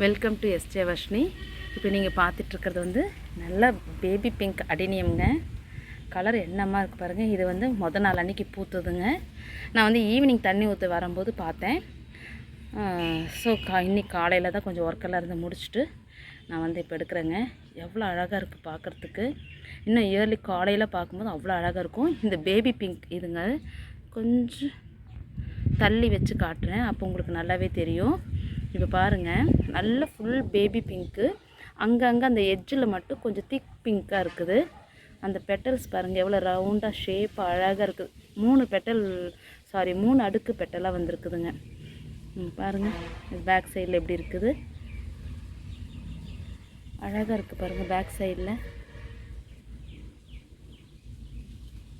Welcome to SJ Varshini இப்போ நீங்கள் பார்த்துட்ருக்கிறது வந்து நல்ல பேபி பிங்க் அடினியம்ங்க. கலர் என்னமா இருக்குது பாருங்கள் இது வந்து மொதல் நாள் அன்றைக்கி பூத்துதுங்க. நான் வந்து ஈவினிங் தண்ணி ஊற்ற வரும்போது பார்த்தேன். ஸோ கா இன்னைக்கு காலையில் தான் கொஞ்சம் ஒர்க்கெல்லாம் இருந்து முடிச்சுட்டு நான் வந்து இப்போ எடுக்கிறேங்க. எவ்வளோ அழகாக இருக்குது பார்க்குறதுக்கு இன்னும் இயர்லி காலையில் பார்க்கும்போது அவ்வளோ அழகாக இருக்கும். இந்த பேபி பிங்க் இதுங்க கொஞ்சம் தள்ளி வச்சு காட்டுறேன். அப்போ உங்களுக்கு நல்லாவே தெரியும். இப்போ பாருங்கள் நல்ல ஃபுல் பேபி பிங்க்கு அங்கங்கே அந்த எட்ஜில் மட்டும் கொஞ்சம் திக் பிங்க்காக இருக்குது. அந்த பெட்டல்ஸ் பாருங்கள் எவ்வளோ ரவுண்டாக ஷேப்பாக அழகாக இருக்குது மூணு பெட்டல் சாரி மூணு அடுக்கு பெட்டலாக வந்திருக்குதுங்க. ம், பாருங்கள் பேக் சைடில் எப்படி இருக்குது? அழகாக இருக்குது பாருங்கள் பேக் சைடில்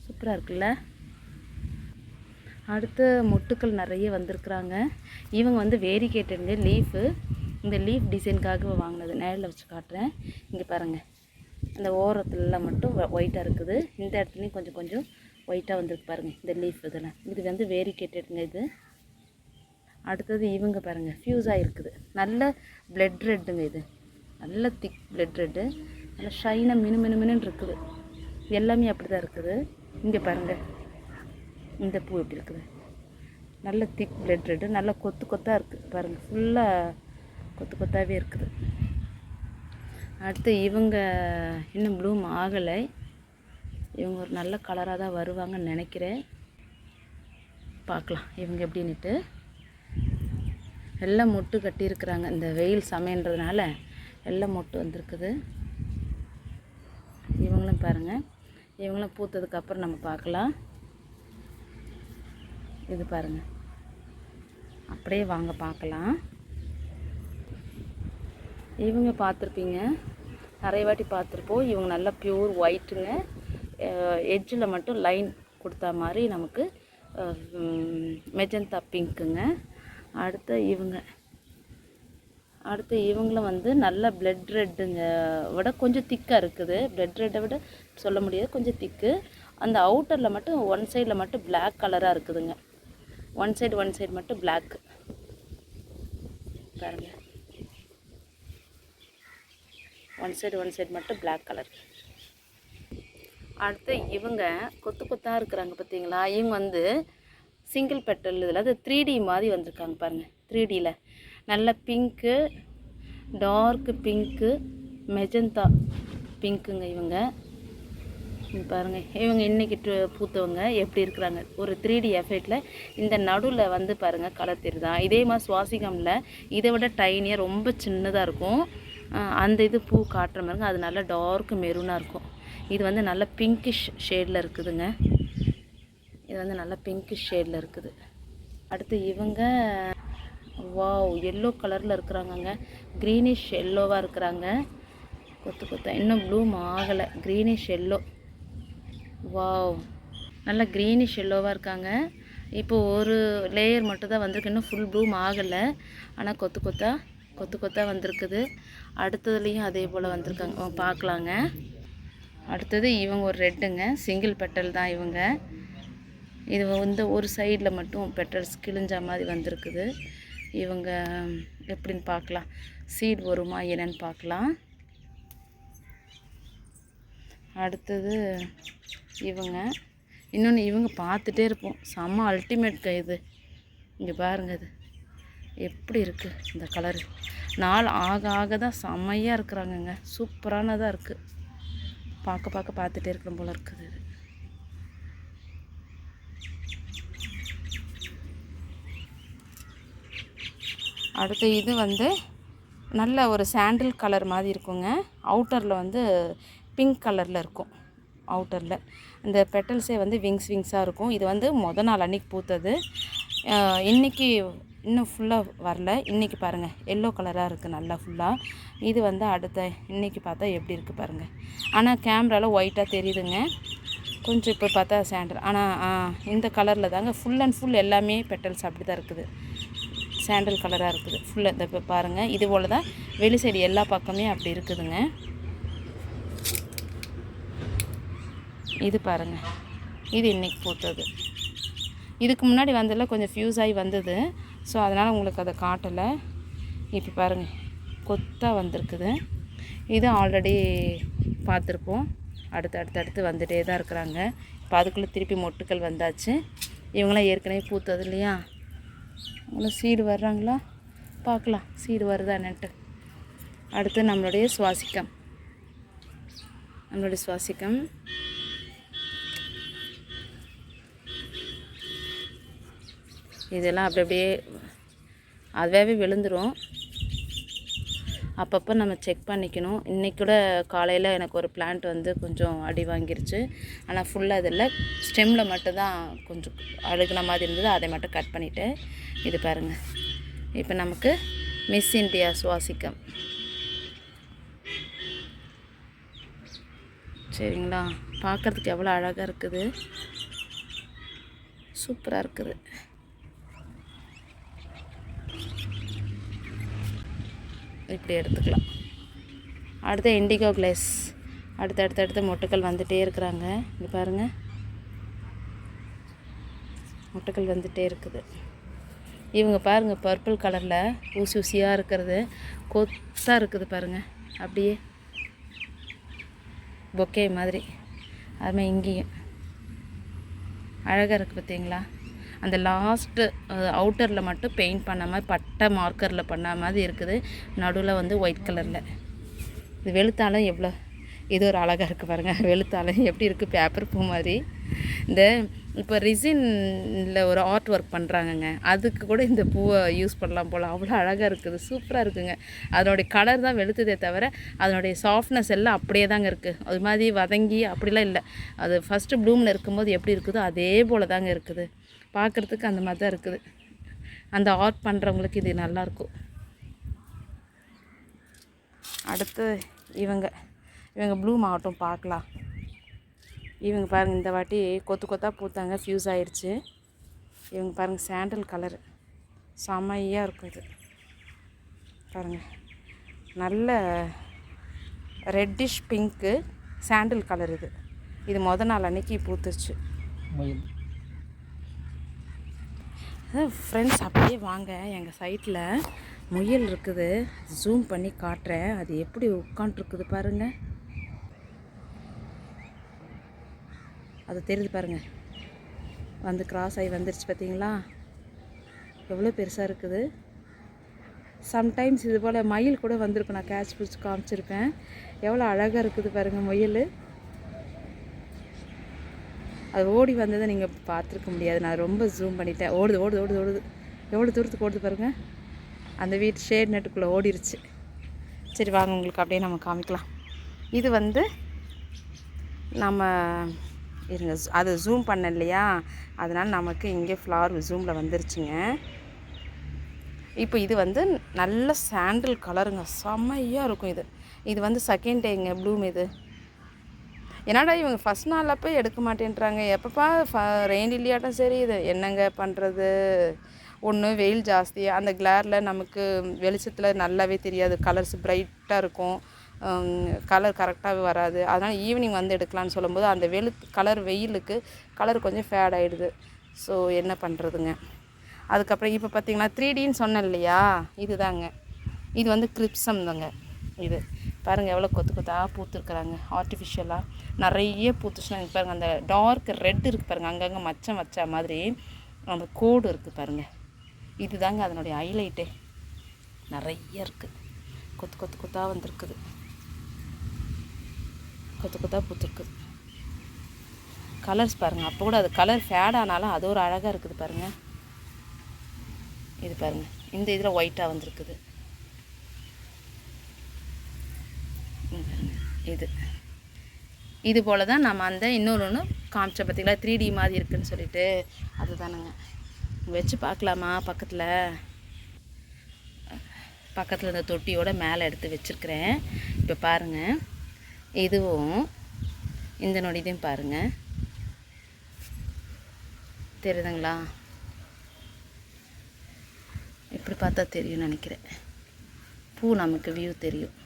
சூப்பராக இருக்குல்ல? அடுத்து மொட்டுக்கள் நிறைய வந்திருக்குறாங்க. இவங்க வந்து வேரிகேட்டடுங்க லீஃபு இந்த லீஃப் டிசைனுக்காக வாங்கினது. நேரில் வச்சு காட்டுறேன். இங்கே பாருங்கள் அந்த ஓரத்துலலாம் மட்டும் ஒயிட்டாக இருக்குது. இந்த இடத்துலையும் கொஞ்சம் கொஞ்சம் ஒயிட்டாக வந்திருக்கு பாருங்கள் இந்த லீஃப் இதெல்லாம் இது வந்து வேரிகேட்டடுங்க இது. அடுத்தது இவங்க பாருங்கள் ஃப்யூஸாக இருக்குது. நல்ல பிளட் ரெட்டுங்க இது. நல்ல திக் பிளட் ரெட்டு நல்லா ஷைனாக மினு மினு மினுன்னு இருக்குது. எல்லாமே அப்படி தான் இருக்குது. இங்கே பாருங்கள் இந்த பூ எப்படி இருக்குது? நல்ல திக் பிளட் ரெட்டு நல்ல கொத்து கொத்தாக இருக்குது பாருங்கள் ஃபுல்லாக கொத்து கொத்தாகவே இருக்குது. அடுத்து இவங்க இன்னும் ப்ளூம் ஆகலை. இவங்க ஒரு நல்ல கலராக தான் வருவாங்கன்னு நினைக்கிறேன். பார்க்கலாம் இவங்க எப்படின்னுட்டு. எல்லாம் மொட்டு கட்டியிருக்கிறாங்க. இந்த வெயில் சமயன்றதுனால எல்லாம் மொட்டு வந்திருக்குது. இவங்களும் பாருங்கள் இவங்களும் பூத்ததுக்கப்புறம் நம்ம பார்க்கலாம். இது பாருங்கள் அப்படியே வாங்க பார்க்கலாம். இவங்க பார்த்துருப்பீங்க. நிறைய வாட்டி பார்த்துருப்போம். இவங்க நல்லா பியூர் ஒயிட்டுங்க எட்ஜில் மட்டும் லைன் கொடுத்தா மாதிரி நமக்கு மெஜந்தா பிங்க்குங்க அடுத்து இவங்க. அடுத்து இவங்களும் வந்து நல்ல பிளட் ரெட்டுங்க விட கொஞ்சம் திக்காக இருக்குது. பிளட் ரெட்டை விட சொல்ல முடியாது கொஞ்சம் திக்கு அந்த அவுட்டரில் மட்டும் ஒன் சைடில் மட்டும் பிளாக் கலராக இருக்குதுங்க. ஒன் சைடு ஒன் சைடு மட்டும் பிளாக் பாருங்க. ஒன் சைடு ஒன் சைடு மட்டும் பிளாக் கலர் அடுத்து இவங்க கொத்து கொத்தாக இருக்கிறாங்க பார்த்தீங்களா இவங்க வந்து சிங்கிள் பெட்டல் இதில் அது த்ரீ டி மாதிரி வந்திருக்காங்க பாருங்கள் த்ரீ டியில் நல்ல பிங்க்கு டார்க்கு பிங்க்கு மெஜந்தா பிங்க்குங்க இவங்க. பாருங்கள் இவங்க இன்றைக்கி டு- பூத்தவங்க எப்படி இருக்கிறாங்க? ஒரு த்ரீ டி எஃபெக்டில் இந்த நடுவில் வந்து பாருங்க கலர் தான் இதே மாதிரி சுவாசிகமில் இதை விட டைனியாக ரொம்ப சின்னதாக இருக்கும். அந்த இது பூ காட்டுற மாதிரிங்க அது நல்லா டார்க் மெரூனாக இருக்கும். இது வந்து நல்ல பிங்கிஷ் ஷேடில் இருக்குதுங்க. இது வந்து நல்ல பிங்கிஷ் ஷேடில் இருக்குது. அடுத்து இவங்க வாவ் எல்லோ கலரில் இருக்கிறாங்கங்க. க்ரீனிஷ் எல்லோவாக இருக்கிறாங்க. கொத்து கொத்தா. இன்னும் ப்ளூம் ஆகலை. க்ரீனிஷ் எல்லோ வாவ் நல்லா க்ரீனிஷ் எல்லோவாக இருக்காங்க. இப்போ ஒரு லேயர் மட்டும் தான் வந்திருக்கு. இன்னும் ஃபுல் ப்ளூம் ஆகலை. ஆனால் கொத்து கொத்தா கொத்து கொத்தா வந்திருக்குது. அடுத்ததுலேயும் அதே போல் வந்திருக்காங்க. பார்க்கலாங்க. அடுத்தது இவங்க ஒரு ரெட்டுங்க. சிங்கிள் பெட்டல் தான் இவங்க. இது வந்து ஒரு சைடில் மட்டும் பெட்டல்ஸ் கிழிஞ்ச மாதிரி வந்திருக்குது. இவங்க எப்படின்னு பார்க்கலாம். சீட் வருமா என்னன்னு பார்க்கலாம். அடுத்தது இவங்க. இன்னொன்று இவங்க பார்த்துட்டே இருப்போம். செம்ம அல்டிமேட் இது. இங்கே பாருங்க இது. எப்படி இருக்குது இந்த கலரு நாள் ஆக ஆக தான் செம்மையாக இருக்கிறாங்கங்க. சூப்பரானதாக இருக்குது பார்க்க பார்க்க பார்த்துட்டே இருக்கிற போல் இருக்குது இது. அடுத்து இது வந்து நல்ல ஒரு சாண்டில் கலர் மாதிரி இருக்குங்க. அவுட்டரில் வந்து பிங்க் கலரில் இருக்கும் அவுட்டரில். இந்த பெட்டல்ஸே வந்து விங்ஸ் விங்ஸாக இருக்கும். இது வந்து மொதல் நாள் அன்னைக்கு பூத்தது. இன்றைக்கி இன்னைக்கு இன்னும் ஃபுல்லாக வரல. இன்றைக்கி பாருங்கள் எல்லோ கலராக இருக்குது நல்லா ஃபுல்லாக இது வந்து அடுத்த இன்றைக்கி பார்த்தா எப்படி இருக்குது பாருங்கள் ஆனால் கேமராவில் ஒயிட்டாக தெரியுதுங்க. கொஞ்சம் இப்போ பார்த்தா சாண்டல் ஆனால் இந்த கலரில் தாங்க ஃபுல் அண்ட் ஃபுல் எல்லாமே பெட்டல்ஸ் அப்படி தான் இருக்குது. சாண்டல் கலராக இருக்குது. ஃபுல்லாக இந்த இப்போ பாருங்கள் இது போல் தான் வெளி சைடு எல்லா பக்கமே அப்படி இருக்குதுங்க. இது பாருங்கள் இது இன்றைக்கி பூத்தது இதுக்கு முன்னாடி வந்ததில் கொஞ்சம் ஃப்யூஸ் ஆகி வந்தது. ஸோ அதனால் உங்களுக்கு அதை காட்டலை. இப்போ பாருங்கள் கொத்தாக வந்திருக்குது. இது ஆல்ரெடி பார்த்துருப்போம். அடுத்து அடுத்து அடுத்து வந்துகிட்டே தான் இருக்கிறாங்க. இப்போ அதுக்குள்ளே திருப்பி மொட்டுக்கள் வந்தாச்சு. இவங்களாம் ஏற்கனவே பூத்தது இல்லையா? அவங்களும் சீடு வர்றாங்களா? பார்க்கலாம். சீடு வருதா என்னன்ட்டு. அடுத்து நம்மளுடைய சுவாசிக்கம். நம்மளுடைய சுவாசிக்கம். இதெல்லாம் அப்படி அப்படியே அதுவாகவே விழுந்துடும் அப்பப்போ நம்ம செக் பண்ணிக்கணும். இன்றைக்கி கூட காலையில் எனக்கு ஒரு பிளான்ட் வந்து கொஞ்சம் அடி வாங்கிருச்சு. ஆனால் ஃபுல்லாக இதில் ஸ்டெம்மில் மட்டும்தான் கொஞ்சம் அழுகுன மாதிரி இருந்தது. அதை மட்டும் கட் பண்ணிவிட்டேன் இது பாருங்கள் இப்போ நமக்கு மிஸ் இந்தியா சுவாசிக்கம். சரிங்களா? பார்க்குறதுக்கு எவ்வளோ அழகாக இருக்குது. சூப்பராக இருக்குது. இப்படி எடுத்துக்கலாம். அடுத்து இண்டிகோ கிளேஸ் அடுத்து அடுத்து அடுத்து மொட்டுக்கள் வந்துகிட்டே இருக்கிறாங்க. இங்கே பாருங்கள் மொட்டுக்கள் வந்துகிட்டே இருக்குது. இவங்க பாருங்கள் பர்பிள் கலரில் ஊசி ஊசியாக இருக்கிறது. கொத்தாக இருக்குது பாருங்கள் அப்படியே பொக்கே மாதிரி. அதுமாதிரி இங்கேயும். அழகாக இருக்குது பார்த்தீங்களா அந்த லாஸ்ட்டு அவுட்டரில் மட்டும் பெயிண்ட் பண்ண மாதிரி பட்டை மார்க்கரில் பண்ண மாதிரி இருக்குது. நடுவில் வந்து ஒயிட் கலரில் இது வெளுத்தாலும் எவ்வளோ இது ஒரு அழகாக இருக்குது பாருங்கள் வெளுத்தாலும் எப்படி இருக்குது பேப்பர் பூ மாதிரி. இந்த இப்போ ரிசினில் ஒரு ஆர்ட் ஒர்க் பண்ணுறாங்கங்க அதுக்கு கூட இந்த பூவை யூஸ் பண்ணலாம் போல். அவ்வளோ அழகாக இருக்குது. சூப்பராக இருக்குங்க. அதனுடைய கலர் தான் வெளுத்ததே தவிர அதனுடைய சாஃப்ட்னஸ் எல்லாம் அப்படியே தாங்க இருக்குது அது மாதிரி வதங்கி அப்படிலாம் இல்லை. அது ஃபஸ்ட்டு ப்ளூமில் இருக்கும்போது எப்படி இருக்குதோ அதே போல் தாங்க இருக்குது. பார்க்குறதுக்கு அந்த மாதிரி தான் இருக்குது. அந்த ஆர்ட் பண்ணுறவங்களுக்கு இது நல்லாயிருக்கும் அடுத்து இவங்க இவங்க ப்ளூ மாவட்டம் பார்க்கலாம். இவங்க பாருங்கள் இந்த வாட்டி கொத்து கொத்தாக பூத்தாங்க ஃப்யூஸ் ஆயிடுச்சு இவங்க பாருங்கள் சாண்டல் கலரு செம்மையாக இருக்கும் இது. பாருங்கள் நல்ல ரெட்டிஷ் பிங்க்கு சாண்டில் கலர் இது. இது மொதல் நாள் அன்னைக்கு பூத்துருச்சு. ஃப்ரெண்ட்ஸ் அப்படியே வாங்க. எங்கள் சைட்டில் முயல் இருக்குது. ஜூம் பண்ணி காட்டுறேன். அது எப்படி உட்காண்ட்ருக்குது பாருங்கள் அது தெரியுது பாருங்கள் வந்து கிராஸ் ஆகி வந்துருச்சு பார்த்தீங்களா? எவ்வளோ பெருசாக இருக்குது. சம்டைம்ஸ் இது போல் மயில் கூட வந்திருக்கும். நான் கேட்ச் பிடிச்சி காமிச்சிருப்பேன். எவ்வளோ அழகாக இருக்குது பாருங்கள் முயல். அது ஓடி வந்ததை நீங்கள் பார்த்துருக்க முடியாது. நான் ரொம்ப ஜூம் பண்ணிட்டேன். ஓடுது ஓடுது ஓடுது ஓடுது. எவ்வளோ தூரத்துக்கு ஓடுது பாருங்கள் அந்த வீட்டு ஷேட் நெட்டுக்குள்ளே ஓடிருச்சு. சரி வாங்க உங்களுக்கு அப்படியே நம்ம காமிக்கலாம். இது வந்து நம்ம இருங்க அது ஜூம் பண்ண இல்லையா? அதனால் நமக்கு இங்கே ஃப்ளவர் ஜூமில் வந்துருச்சுங்க. இப்போ இது வந்து நல்ல சாண்டில் கலருங்க செம்மையாக இருக்கும் இது. இது வந்து செகண்ட் டேங்க ப்ளூம் இது. என்னடா இவங்க ஃபஸ்ட் நாளில் அப்போ எடுக்க மாட்டேன்றாங்க. எப்பப்பா ஃப ரெயின் இல்லையாட்டும் சரி இது என்னங்க பண்ணுறது ஒன்று வெயில் ஜாஸ்தி. அந்த கிளாரில் நமக்கு வெளிச்சத்தில் நல்லாவே தெரியாது. கலர்ஸ் பிரைட்டாக இருக்கும். கலர் கரெக்டாகவே வராது. அதனால் ஈவினிங் வந்து எடுக்கலான்னு சொல்லும்போது அந்த வெளு கலர் வெயிலுக்கு கலர் கொஞ்சம் ஃபேட் ஆகிடுது ஸோ என்ன பண்ணுறதுங்க அதுக்கப்புறம் இப்போ பார்த்தீங்கன்னா த்ரீ டின்னு சொன்னேன் இல்லையா? இது தாங்க இது வந்து கிரிப்சம் தாங்க. இது. பாருங்கள் எவ்வளோ கொத்து கொத்தாக பூத்துருக்குறாங்க. ஆர்டிஃபிஷியலாக நிறைய பூத்துச்சுன்னா பாருங்கள் அந்த டார்க் ரெட் இருக்குது பாருங்கள் அங்கங்கே மச்சம் வச்ச மாதிரி அந்த கோடு இருக்குது பாருங்கள் இதுதாங்க அதனுடைய ஹைலைட்டே நிறைய இருக்குது கொத்து கொத்து கொத்தாக வந்திருக்குது. கொத்து கொத்தாக பூத்துருக்குது. கலர்ஸ் பாருங்கள் அப்போ கூட அது கலர் ஃபேட் ஆனாலும் அது ஒரு அழகாக இருக்குது பாருங்கள் இது பாருங்கள் இந்த இதில் ஒயிட்டாக வந்திருக்குது இங்க பாருங்க, இது. இது போல் தான் நம்ம அந்த இன்னொன்று ஒன்று காமிச்சோம் பார்த்தீங்களா த்ரீ டி மாதிரி இருக்குன்னு சொல்லிட்டு. அதுதானுங்க. வச்சு பார்க்கலாமா பக்கத்தில்? பக்கத்தில் இந்த தொட்டியோட மேலே எடுத்து வச்சுருக்கிறேன். இப்போ பாருங்கள் இதுவும் இந்த நொடிதையும் பாருங்கள் தெரியுதுங்களா? இப்படி பார்த்தா தெரியும் நினைக்கிறேன். பூ நமக்கு வியூ தெரியும்.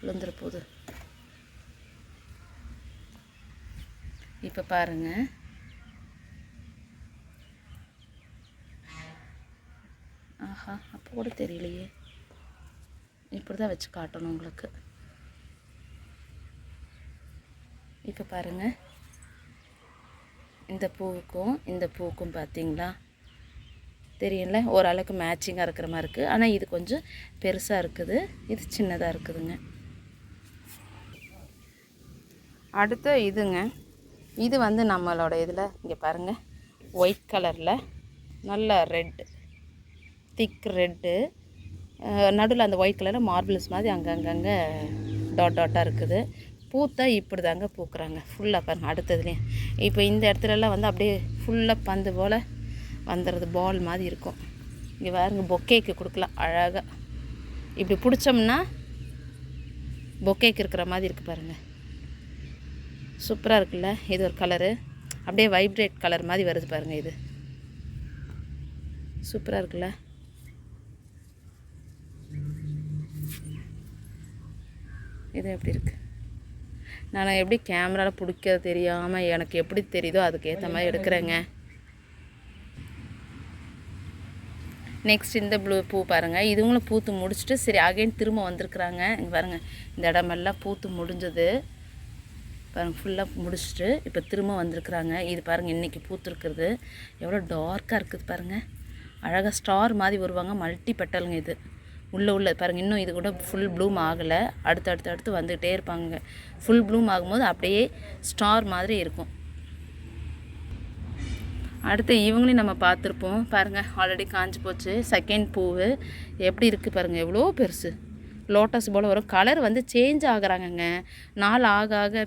விழுந்துற போகுது இப்போ பாருங்க. ஆஹா அப்போ கூட தெரியலையே. இப்படி தான் வச்சு காட்டணும் உங்களுக்கு. இப்போ பாருங்கள் இந்த பூவுக்கும் இந்த பூவுக்கும் பார்த்தீங்களா தெரியும்ல? ஓரளவுக்கு மேட்சிங்காக இருக்கிற மாதிரி இருக்குது ஆனால் இது கொஞ்சம் பெருசாக இருக்குது. இது சின்னதாக இருக்குதுங்க. அடுத்த இதுங்க. இது வந்து நம்மளோட இதில் இங்கே பாருங்கள் ஒயிட் கலரில் நல்ல ரெட்டு திக் ரெட்டு நடுவில் அந்த ஒயிட் கலரில் மார்பிள்ஸ் மாதிரி அங்கங்கங்கே டாட் டாட்டாக இருக்குது. பூத்தா இப்படி தாங்க பூக்குறாங்க ஃபுல்லாக பாருங்கள் அடுத்ததுலேயும் இப்போ இந்த இடத்துலலாம் வந்து அப்படியே ஃபுல்லாக பந்து போல் வந்துடுறது பால் மாதிரி இருக்கும். இங்கே பாருங்க பொக்கேக்கு கொடுக்கலாம் அழகாக இப்படி பிடிச்சோம்னா பொக்கேக்கு இருக்கிற மாதிரி இருக்குது பாருங்கள் சூப்பராக இருக்குல்ல? இது ஒரு கலரு அப்படியே வைப்ரேட் கலர் மாதிரி வருது பாருங்கள் இது. சூப்பராக இருக்குல்ல? இது எப்படி இருக்கு? நான் எப்படி கேமராவில் பிடிக்கிறது தெரியாமல் எனக்கு எப்படி தெரியுதோ அதுக்கேற்ற மாதிரி எடுக்கிறேங்க. நெக்ஸ்ட் இந்த ப்ளூ பூ பாருங்கள் இதுங்களும் பூத்து முடிச்சுட்டு சரி அகைன் திரும்ப வந்திருக்குறாங்க. இங்கே பாருங்கள் இந்த இடமெல்லாம் பூத்து முடிஞ்சது. பாருங்கள் ஃபுல்லாக முடிச்சுட்டு இப்போ திரும்ப வந்திருக்குறாங்க. இது பாருங்கள் இன்றைக்கி பூத்துருக்குறது. எவ்வளோ டார்க்காக இருக்குது பாருங்கள் அழகாக ஸ்டார் மாதிரி வருவாங்க மல்டி பெட்டலுங்க இது. உள்ளே உள்ள பாருங்கள் இன்னும் இது கூட ஃபுல் ப்ளூம் ஆகலை. அடுத்து அடுத்து அடுத்து வந்துக்கிட்டே இருப்பாங்க. ஃபுல் ப்ளூம் ஆகும்போது அப்படியே ஸ்டார் மாதிரி இருக்கும். அடுத்து இவங்களையும் நம்ம பார்த்துருப்போம். பாருங்கள் ஆல்ரெடி காஞ்சி போச்சு. செகண்ட் பூவு. எப்படி இருக்குது பாருங்கள் எவ்வளோ பெருசு. லோட்டஸ் போல் வரும். கலர் வந்து சேஞ்ச் ஆகுறாங்கங்க. நாள் ஆக ஆக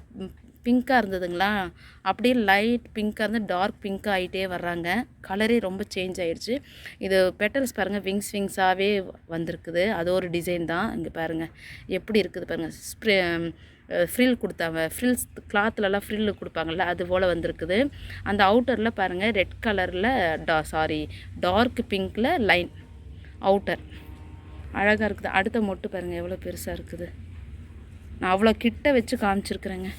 பிங்க்காக இருந்ததுங்களா? அப்படியே லைட் பிங்க்காக இருந்து டார்க் பிங்க்காக ஆகிட்டே வர்றாங்க. கலரே ரொம்ப சேஞ்ச் ஆயிடுச்சு இது பெட்டல்ஸ் பாருங்கள் விங்ஸ் விங்ஸாகவே வந்திருக்குது. அது ஒரு டிசைன் தான். இங்கே பாருங்கள் எப்படி இருக்குது பாருங்கள் ஸ்ப்ரே ஃப்ரில் கொடுத்தாங்க. ஃப்ரில்ஸ் கிளாத்துலலாம் ஃப்ரில் கொடுப்பாங்கள்ல அது போல் வந்திருக்குது. அந்த அவுட்டரில் பாருங்கள் ரெட் கலரில் டா சாரி டார்க் பிங்க்கில் லைன் அவுட்டர். அழகாக இருக்குது. அடுத்த மொட்டு பாருங்கள் எவ்வளோ பெருசாக இருக்குது. நான் அவ்வளோ கிட்ட வச்சு காமிச்சிருக்கிறேங்க.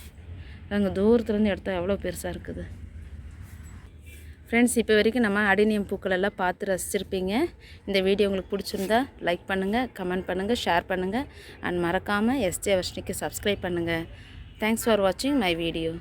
அங்கே தூரத்துலேருந்து எடுத்தால் எவ்வளோ பெருசாக இருக்குது. ஃப்ரெண்ட்ஸ் இப்போ வரைக்கும் நம்ம அடினியம் பூக்கள் எல்லாம் பார்த்து ரசிச்சிருப்பீங்க. இந்த வீடியோ உங்களுக்கு பிடிச்சிருந்தா லைக் பண்ணுங்கள் கமெண்ட் பண்ணுங்கள் ஷேர் பண்ணுங்கள் அண்ட் மறக்காமல் எஸ்ஜே வர்ஷினிக்கு சப்ஸ்கிரைப் பண்ணுங்கள் தேங்க்ஸ் ஃபார் வாட்சிங் மை வீடியோ